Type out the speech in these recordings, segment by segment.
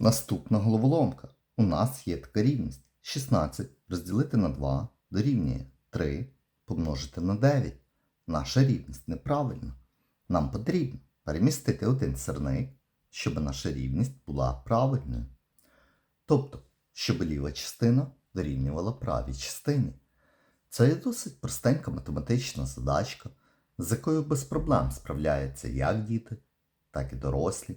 Наступна головоломка. У нас є така рівність. 16 розділити на 2 дорівнює 3 помножити на 9. Наша рівність неправильна. Нам потрібно перемістити один сирник, щоб наша рівність була правильною. Тобто, щоб ліва частина дорівнювала правій частині. Це є досить простенька математична задачка, з якою без проблем справляються як діти, так і дорослі.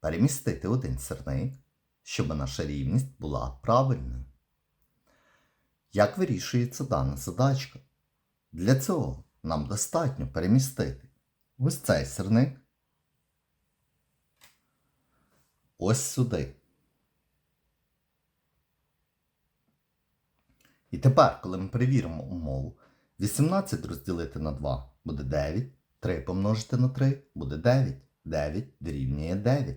перемістити один сирник, щоб наша рівність була правильною. Як вирішується дана задачка? Для цього нам достатньо перемістити ось цей сирник ось сюди. І тепер, коли ми перевіримо умову, 18 розділити на 2 буде 9, 3 помножити на 3 буде 9, 9 дорівнює 9.